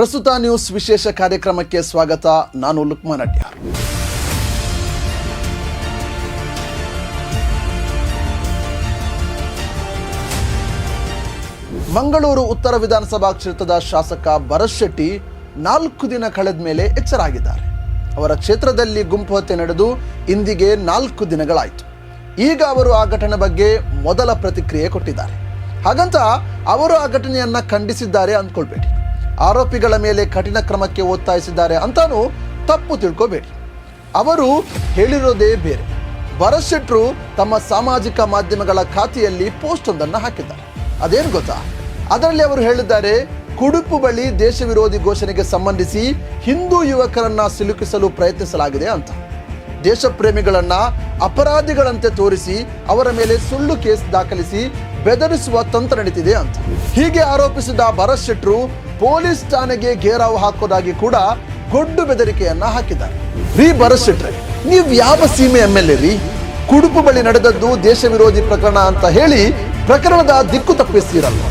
ಪ್ರಸ್ತುತ ನ್ಯೂಸ್ ವಿಶೇಷ ಕಾರ್ಯಕ್ರಮಕ್ಕೆ ಸ್ವಾಗತ, ನಾನು ಲುಕ್ಮಾನ್ ಅಡ್ಯ ಮಂಗಳೂರು ಉತ್ತರ ವಿಧಾನಸಭಾ ಕ್ಷೇತ್ರದ ಶಾಸಕ ಭರತ್ ಶೆಟ್ಟಿ ನಾಲ್ಕು ದಿನ ಕಳೆದ ಮೇಲೆ ಎಚ್ಚರಾಗಿದ್ದಾರೆ. ಅವರ ಕ್ಷೇತ್ರದಲ್ಲಿ ಗುಂಪು ಹತ್ಯೆ ನಡೆದು ಇಂದಿಗೆ ನಾಲ್ಕು ದಿನಗಳಾಯಿತು. ಈಗ ಅವರು ಆ ಘಟನೆ ಬಗ್ಗೆ ಮೊದಲ ಪ್ರತಿಕ್ರಿಯೆ ಕೊಟ್ಟಿದ್ದಾರೆ. ಹಾಗಂತ ಅವರು ಆ ಘಟನೆಯನ್ನ ಖಂಡಿಸಿದ್ದಾರೆ ಅಂದ್ಕೊಳ್ಬೇಡಿ. ಆರೋಪಿಗಳ ಮೇಲೆ ಕಠಿಣ ಕ್ರಮಕ್ಕೆ ಒತ್ತಾಯಿಸಿದ್ದಾರೆ ಅಂತಾನೂ ತಪ್ಪು ತಿಳ್ಕೋಬೇಡಿ. ಅವರು ಹೇಳಿರೋದೇ ಬೇರೆ. ಭರಶೆಟ್ರು ಶೆಟ್ರು ತಮ್ಮ ಸಾಮಾಜಿಕ ಮಾಧ್ಯಮಗಳ ಖಾತೆಯಲ್ಲಿ ಪೋಸ್ಟ್ ಒಂದನ್ನು ಹಾಕಿದ್ದಾರೆ. ಅದೇನು ಗೊತ್ತಾ? ಅದರಲ್ಲಿ ಅವರು ಹೇಳಿದ್ದಾರೆ, ಕುಡುಪು ಬಳಿ ದೇಶ ವಿರೋಧಿ ಘೋಷಣೆಗೆ ಸಂಬಂಧಿಸಿ ಹಿಂದೂ ಯುವಕರನ್ನ ಸಿಲುಕಿಸಲು ಪ್ರಯತ್ನಿಸಲಾಗಿದೆ ಅಂತ. ದೇಶ ಪ್ರೇಮಿಗಳನ್ನ ಅಪರಾಧಿಗಳಂತೆ ತೋರಿಸಿ ಅವರ ಮೇಲೆ ಸುಳ್ಳು ಕೇಸ್ ದಾಖಲಿಸಿ ಬೆದರಿಸುವ ತಂತ್ರ ನಡೀತಿದೆ ಅಂತ. ಹೀಗೆ ಆರೋಪಿಸಿದ ಭರತ್ ಶೆಟ್ರು ಪೊಲೀಸ್ ಠಾಣೆಗೆ ಘೇರಾವು ಹಾಕೋದಾಗಿ ಕೂಡ ಗೊಡ್ಡು ಬೆದರಿಕೆಯನ್ನ ಹಾಕಿದ್ದಾರೆ. ರೀ ಬರಸಿಟ್ರೆ ನೀವು ಯಾವ ಸೀಮೆ ಎಂ ಎಲ್ ರೀ? ಕುಡುಪು ಬಳಿ ನಡೆದದ್ದು ದೇಶ ವಿರೋಧಿ ಪ್ರಕರಣ ಅಂತ ಹೇಳಿ ಪ್ರಕರಣದ ದಿಕ್ಕು ತಪ್ಪಿಸ್ತೀರಲ್ವ?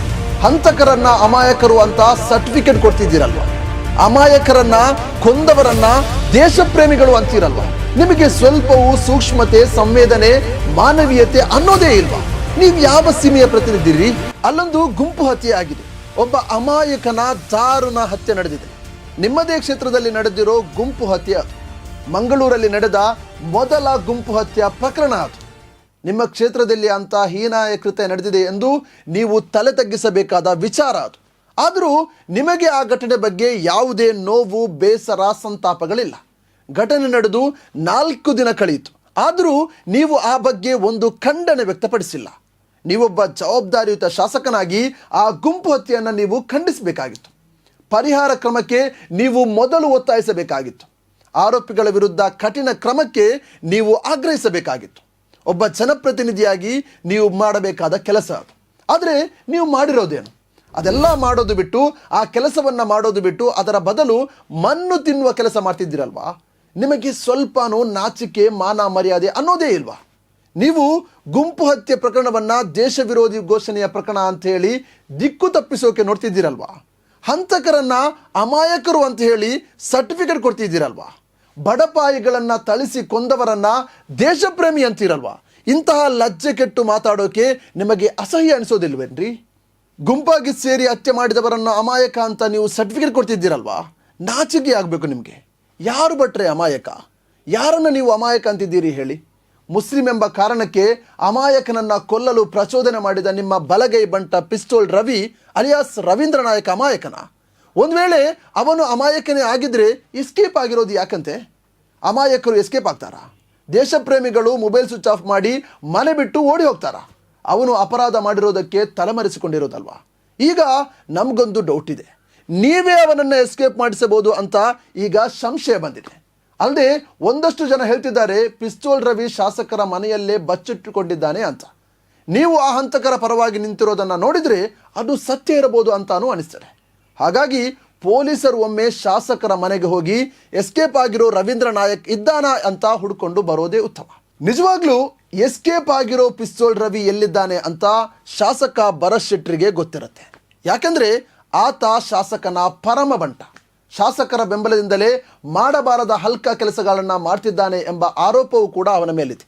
ಹಂತಕರನ್ನ ಅಮಾಯಕರು ಅಂತ ಸರ್ಟಿಫಿಕೇಟ್ ಕೊಡ್ತಿದ್ದೀರಲ್ವ? ಅಮಾಯಕರನ್ನ ಕೊಂದವರನ್ನ ದೇಶ ಪ್ರೇಮಿಗಳು ಅಂತೀರಲ್ವ? ನಿಮಗೆ ಸ್ವಲ್ಪವೂ ಸೂಕ್ಷ್ಮತೆ, ಸಂವೇದನೆ, ಮಾನವೀಯತೆ ಅನ್ನೋದೇ ಇಲ್ವಾ? ನೀವು ಯಾವ ಸೀಮೆಯ ಪ್ರತಿನಿಧಿರಿ? ಅಲ್ಲೊಂದು ಗುಂಪು ಹತ್ಯೆ ಆಗಿದೆ. ಒಬ್ಬ ಅಮಾಯಕನ ದಾರುಣ ಹತ್ಯೆ ನಡೆದಿದೆ. ನಿಮ್ಮದೇ ಕ್ಷೇತ್ರದಲ್ಲಿ ನಡೆದಿರೋ ಗುಂಪು ಹತ್ಯೆ, ಮಂಗಳೂರಲ್ಲಿ ನಡೆದ ಮೊದಲ ಗುಂಪು ಹತ್ಯೆ ಪ್ರಕರಣ ಅದು. ನಿಮ್ಮ ಕ್ಷೇತ್ರದಲ್ಲಿ ಅಂತ ಹೀನಾಯ ಕೃತ್ಯ ನಡೆದಿದೆ ಎಂದು ನೀವು ತಲೆ ತಗ್ಗಿಸಬೇಕಾದ ವಿಚಾರ ಅದು. ಆದರೂ ನಿಮಗೆ ಆ ಘಟನೆ ಬಗ್ಗೆ ಯಾವುದೇ ನೋವು, ಬೇಸರ, ಸಂತಾಪಗಳಿಲ್ಲ. ಘಟನೆ ನಡೆದು ನಾಲ್ಕು ದಿನ ಕಳೆಯಿತು. ಆದರೂ ನೀವು ಆ ಬಗ್ಗೆ ಒಂದು ಖಂಡನೆ ವ್ಯಕ್ತಪಡಿಸಿಲ್ಲ. ನೀವೊಬ್ಬ ಜವಾಬ್ದಾರಿಯುತ ಶಾಸಕನಾಗಿ ಆ ಗುಂಪು ಹತ್ಯೆಯನ್ನು ನೀವು ಖಂಡಿಸಬೇಕಾಗಿತ್ತು. ಪರಿಹಾರ ಕ್ರಮಕ್ಕೆ ನೀವು ಮೊದಲು ಒತ್ತಾಯಿಸಬೇಕಾಗಿತ್ತು. ಆರೋಪಿಗಳ ವಿರುದ್ಧ ಕಠಿಣ ಕ್ರಮಕ್ಕೆ ನೀವು ಆಗ್ರಹಿಸಬೇಕಾಗಿತ್ತು. ಒಬ್ಬ ಜನಪ್ರತಿನಿಧಿಯಾಗಿ ನೀವು ಮಾಡಬೇಕಾದ ಕೆಲಸ ಅದು. ಆದರೆ ನೀವು ಮಾಡಿರೋದೇನು? ಅದೆಲ್ಲ ಮಾಡೋದು ಬಿಟ್ಟು, ಆ ಕೆಲಸವನ್ನು ಮಾಡೋದು ಬಿಟ್ಟು ಅದರ ಬದಲು ಮಣ್ಣು ತಿನ್ನುವ ಕೆಲಸ ಮಾಡ್ತಿದ್ದೀರಲ್ವಾ? ನಿಮಗೆ ಸ್ವಲ್ಪನೂ ನಾಚಿಕೆ, ಮಾನ ಮರ್ಯಾದೆ ಅನ್ನೋದೇ ಇಲ್ವಾ? ನೀವು ಗುಂಪು ಹತ್ಯೆ ಪ್ರಕರಣವನ್ನು ದೇಶ ವಿರೋಧಿ ಘೋಷಣೆಯ ಪ್ರಕರಣ ಅಂತ ಹೇಳಿ ದಿಕ್ಕು ತಪ್ಪಿಸೋಕೆ ನೋಡ್ತಿದ್ದೀರಲ್ವಾ? ಹಂತಕರನ್ನು ಅಮಾಯಕರು ಅಂತ ಹೇಳಿ ಸರ್ಟಿಫಿಕೇಟ್ ಕೊಡ್ತಿದ್ದೀರಲ್ವಾ? ಬಡಪಾಯಿಗಳನ್ನು ತಳಿಸಿ ಕೊಂದವರನ್ನ ದೇಶಪ್ರೇಮಿ ಅಂತೀರಲ್ವಾ? ಇಂತಹ ಲಜ್ಜೆ ಕೆಟ್ಟು ಮಾತಾಡೋಕೆ ನಿಮಗೆ ಅಸಹ್ಯ ಅನಿಸೋದಿಲ್ವೇನ್ರಿ? ಗುಂಪಾಗಿ ಸೇರಿ ಹತ್ಯೆ ಮಾಡಿದವರನ್ನು ಅಮಾಯಕ ಅಂತ ನೀವು ಸರ್ಟಿಫಿಕೇಟ್ ಕೊಡ್ತಿದ್ದೀರಲ್ವಾ? ನಾಚಿಕೆ ಆಗಬೇಕು ನಿಮಗೆ. ಯಾರು ಬಟ್ರೆ ಅಮಾಯಕ? ಯಾರನ್ನು ನೀವು ಅಮಾಯಕ ಅಂತಿದ್ದೀರಿ ಹೇಳಿ? ಮುಸ್ಲಿಂ ಎಂಬ ಕಾರಣಕ್ಕೆ ಅಮಾಯಕನನ್ನ ಕೊಲ್ಲಲು ಪ್ರಚೋದನೆ ಮಾಡಿದ ನಿಮ್ಮ ಬಲಗೈ ಬಂಟ ಪಿಸ್ತೋಲ್ ರವಿ ಅಲಿಯಾಸ್ ರವೀಂದ್ರ ನಾಯಕ ಅಮಾಯಕನ. ಒಂದು ವೇಳೆ ಅವನು ಅಮಾಯಕನೇ ಆಗಿದ್ರೆ ಎಸ್ಕೇಪ್ ಆಗಿರೋದು ಯಾಕಂತೆ? ಅಮಾಯಕರು ಎಸ್ಕೇಪ್ ಆಗ್ತಾರಾ? ದೇಶಪ್ರೇಮಿಗಳು ಮೊಬೈಲ್ ಸ್ವಿಚ್ ಆಫ್ ಮಾಡಿ ಮನೆ ಬಿಟ್ಟು ಓಡಿ ಹೋಗ್ತಾರಾ? ಅವನು ಅಪರಾಧ ಮಾಡಿರೋದಕ್ಕೆ ತಲೆಮರೆಸಿಕೊಂಡಿರೋದಲ್ವಾ? ಈಗ ನಮಗೊಂದು ಡೌಟ್ ಇದೆ. ನೀವೇ ಅವನನ್ನು ಎಸ್ಕೇಪ್ ಮಾಡಿಸಬಹುದು ಅಂತ ಈಗ ಸಂಶಯ ಬಂದಿದೆ. ಅಲ್ಲದೆ ಒಂದಷ್ಟು ಜನ ಹೇಳ್ತಿದ್ದಾರೆ, ಪಿಸ್ತೂಲ್ ರವಿ ಶಾಸಕರ ಮನೆಯಲ್ಲೇ ಬಚ್ಚಿಟ್ಟುಕೊಂಡಿದ್ದಾನೆ ಅಂತ. ನೀವು ಆ ಹಂತಕರ ಪರವಾಗಿ ನಿಂತಿರೋದನ್ನು ನೋಡಿದರೆ ಅದು ಸತ್ಯ ಇರಬಹುದು ಅಂತಾನೂ ಅನಿಸ್ತದೆ. ಹಾಗಾಗಿ ಪೊಲೀಸರು ಒಮ್ಮೆ ಶಾಸಕರ ಮನೆಗೆ ಹೋಗಿ, ಎಸ್ಕೇಪ್ ಆಗಿರೋ ರವೀಂದ್ರ ನಾಯಕ್ ಇದ್ದಾನ ಅಂತ ಹುಡ್ಕೊಂಡು ಬರೋದೇ ಉತ್ತಮ. ನಿಜವಾಗ್ಲೂ ಎಸ್ಕೇಪ್ ಆಗಿರೋ ಪಿಸ್ತೋಲ್ ರವಿ ಎಲ್ಲಿದ್ದಾನೆ ಅಂತ ಶಾಸಕ ಭರತ್ ಶೆಟ್ರಿಗೆ ಗೊತ್ತಿರುತ್ತೆ. ಯಾಕಂದ್ರೆ ಆತ ಶಾಸಕನ ಪರಮ ಬಂಟ. ಶಾಸಕರ ಬೆಂಬಲದಿಂದಲೇ ಮಾಡಬಾರದ ಹಲ್ಕ ಕೆಲಸಗಳನ್ನು ಮಾಡ್ತಿದ್ದಾನೆ ಎಂಬ ಆರೋಪವೂ ಕೂಡ ಅವನ ಮೇಲಿದೆ.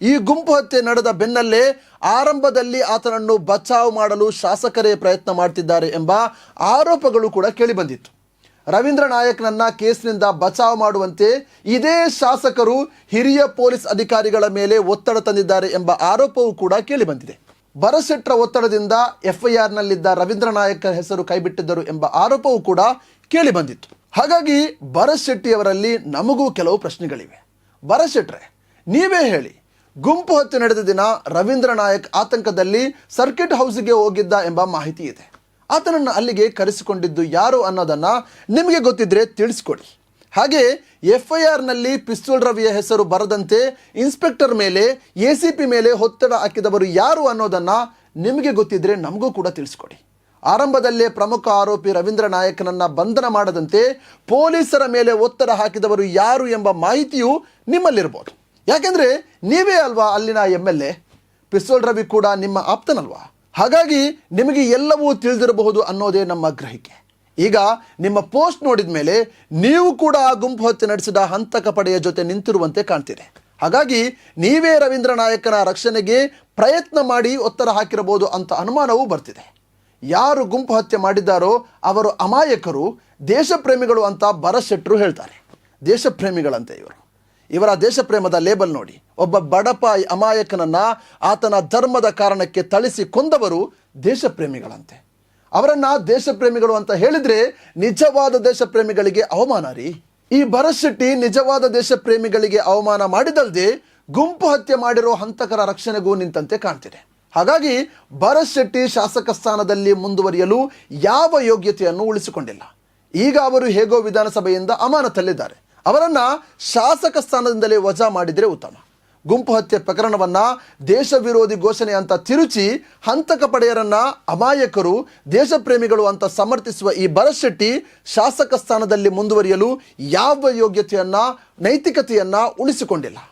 ಈ ಗುಂಪು ಹತ್ಯೆ ನಡೆದ ಬೆನ್ನಲ್ಲೇ ಆರಂಭದಲ್ಲಿ ಆತನನ್ನು ಬಚಾವ್ ಮಾಡಲು ಶಾಸಕರೇ ಪ್ರಯತ್ನ ಮಾಡ್ತಿದ್ದಾರೆ ಎಂಬ ಆರೋಪಗಳು ಕೂಡ ಕೇಳಿಬಂದಿತ್ತು ರವೀಂದ್ರ ನಾಯಕ್ನನ್ನ ಕೇಸ್ನಿಂದ ಬಚಾವ್ ಮಾಡುವಂತೆ ಇದೇ ಶಾಸಕರು ಹಿರಿಯ ಪೊಲೀಸ್ ಅಧಿಕಾರಿಗಳ ಮೇಲೆ ಒತ್ತಡ ತಂದಿದ್ದಾರೆ ಎಂಬ ಆರೋಪವೂ ಕೂಡ ಕೇಳಿಬಂದಿದೆ ಬರಶೆಟ್ರ ಒತ್ತಡದಿಂದ ಎಫ್ಐಆರ್ನಲ್ಲಿದ್ದ ರವೀಂದ್ರ ನಾಯಕ್ ಹೆಸರು ಕೈಬಿಟ್ಟಿದ್ದರು ಎಂಬ ಆರೋಪವೂ ಕೂಡ ಕೇಳಿಬಂದಿತ್ತು ಹಾಗಾಗಿ ಭರತ್ ಶೆಟ್ಟಿಯವರಲ್ಲಿ ನಮಗೂ ಕೆಲವು ಪ್ರಶ್ನೆಗಳಿವೆ. ಭರತ್ ಶೆಟ್ರೆ, ನೀವೇ ಹೇಳಿ, ಗುಂಪು ಹತ್ಯೆ ನಡೆದ ದಿನ ರವೀಂದ್ರ ನಾಯಕ್ ಆತಂಕದಲ್ಲಿ ಸರ್ಕಿಟ್ ಹೌಸ್ಗೆ ಹೋಗಿದ್ದ ಎಂಬ ಮಾಹಿತಿ ಇದೆ. ಆತನನ್ನು ಅಲ್ಲಿಗೆ ಕರೆಸಿಕೊಂಡಿದ್ದು ಯಾರು ಅನ್ನೋದನ್ನ ನಿಮಗೆ ಗೊತ್ತಿದ್ರೆ ತಿಳಿಸ್ಕೊಡಿ. ಹಾಗೆ ಎಫ್ ಐ ಆರ್ನಲ್ಲಿ ಪಿಸ್ತೂಲ್ ರವಿಯ ಹೆಸರು ಬರದಂತೆ ಇನ್ಸ್ಪೆಕ್ಟರ್ ಮೇಲೆ ಎ ಮೇಲೆ ಒತ್ತಡ ಹಾಕಿದವರು ಯಾರು ಅನ್ನೋದನ್ನ ನಿಮಗೆ ಗೊತ್ತಿದ್ರೆ ನಮಗೂ ಕೂಡ ತಿಳಿಸ್ಕೊಡಿ. ಆರಂಭದಲ್ಲೇ ಪ್ರಮುಖ ಆರೋಪಿ ರವೀಂದ್ರ ನಾಯಕನನ್ನ ಬಂಧನ ಮಾಡದಂತೆ ಪೊಲೀಸರ ಮೇಲೆ ಒತ್ತಡ ಹಾಕಿದವರು ಯಾರು ಎಂಬ ಮಾಹಿತಿಯು ನಿಮ್ಮಲ್ಲಿರ್ಬೋದು. ಯಾಕೆಂದರೆ ನೀವೇ ಅಲ್ವಾ ಅಲ್ಲಿನ M L A pistol Ravi ಕೂಡ ನಿಮ್ಮ ಆಪ್ತನಲ್ವಾ? ಹಾಗಾಗಿ ನಿಮಗೆ ಎಲ್ಲವೂ ತಿಳಿದಿರಬಹುದು ಅನ್ನೋದೇ ನಮ್ಮ ಗ್ರಹಿಕೆ. ಈಗ ನಿಮ್ಮ ಪೋಸ್ಟ್ ನೋಡಿದ ಮೇಲೆ ನೀವು ಕೂಡ ಆ ಗುಂಪು ಹತ್ಯೆ ನಡೆಸಿದ ಹಂತಕ ಪಡೆಯ ಜೊತೆ ನಿಂತಿರುವಂತೆ ಕಾಣ್ತಿದೆ. ಹಾಗಾಗಿ ನೀವೇ ರವೀಂದ್ರ ನಾಯಕನ ರಕ್ಷಣೆಗೆ ಪ್ರಯತ್ನ ಮಾಡಿ ಒತ್ತಡ ಹಾಕಿರಬಹುದು ಅಂತ ಅನುಮಾನವೂ ಬರ್ತಿದೆ. ಯಾರು ಗುಂಪು ಹತ್ಯೆ ಮಾಡಿದ್ದಾರೋ ಅವರು ಅಮಾಯಕರು, ದೇಶಪ್ರೇಮಿಗಳು ಅಂತ ಭರತ್ ಶೆಟ್ಟರು ಹೇಳ್ತಾರೆ. ದೇಶಪ್ರೇಮಿಗಳಂತೆ ಇವರು. ಇವರ ದೇಶಪ್ರೇಮದ ಲೇಬಲ್ ನೋಡಿ. ಒಬ್ಬ ಬಡಪಾಯಿ ಅಮಾಯಕನನ್ನು ಆತನ ಧರ್ಮದ ಕಾರಣಕ್ಕೆ ಥಳಿಸಿ ಕೊಂದವರು ದೇಶಪ್ರೇಮಿಗಳಂತೆ. ಅವರನ್ನು ದೇಶಪ್ರೇಮಿಗಳು ಅಂತ ಹೇಳಿದರೆ ನಿಜವಾದ ದೇಶಪ್ರೇಮಿಗಳಿಗೆ ಅವಮಾನ ರೀ. ಈ ಭರತ್ ಶೆಟ್ಟಿ ನಿಜವಾದ ದೇಶಪ್ರೇಮಿಗಳಿಗೆ ಅವಮಾನ ಮಾಡಿದಲ್ಲದೆ ಗುಂಪು ಹತ್ಯೆ ಮಾಡಿರೋ ಹಂತಕರ ರಕ್ಷಣೆಗೂ ನಿಂತಂತೆ ಕಾಣ್ತಿದೆ. ಹಾಗಾಗಿ ಭರತ್ ಶೆಟ್ಟಿ ಶಾಸಕ ಸ್ಥಾನದಲ್ಲಿ ಮುಂದುವರಿಯಲು ಯಾವ ಯೋಗ್ಯತೆಯನ್ನು ಉಳಿಸಿಕೊಂಡಿಲ್ಲ. ಈಗ ಅವರು ಹೇಗೋ ವಿಧಾನಸಭೆಯಿಂದ ಅಮಾನತಲ್ಲಿದ್ದಾರೆ. ಅವರನ್ನ ಶಾಸಕ ಸ್ಥಾನದಿಂದಲೇ ವಜಾ ಮಾಡಿದರೆ ಉತ್ತಮ. ಗುಂಪು ಹತ್ಯೆ ಪ್ರಕರಣವನ್ನ ದೇಶ ವಿರೋಧಿ ಘೋಷಣೆ ಅಂತ ತಿರುಚಿ ಹಂತಕ ಪಡೆಯರನ್ನ ಅಮಾಯಕರು ದೇಶಪ್ರೇಮಿಗಳು ಅಂತ ಸಮರ್ಥಿಸುವ ಈ ಭರತ್ ಶೆಟ್ಟಿ ಶಾಸಕ ಸ್ಥಾನದಲ್ಲಿ ಮುಂದುವರಿಯಲು ಯಾವ ಯೋಗ್ಯತೆಯನ್ನ, ನೈತಿಕತೆಯನ್ನ ಉಳಿಸಿಕೊಂಡಿಲ್ಲ.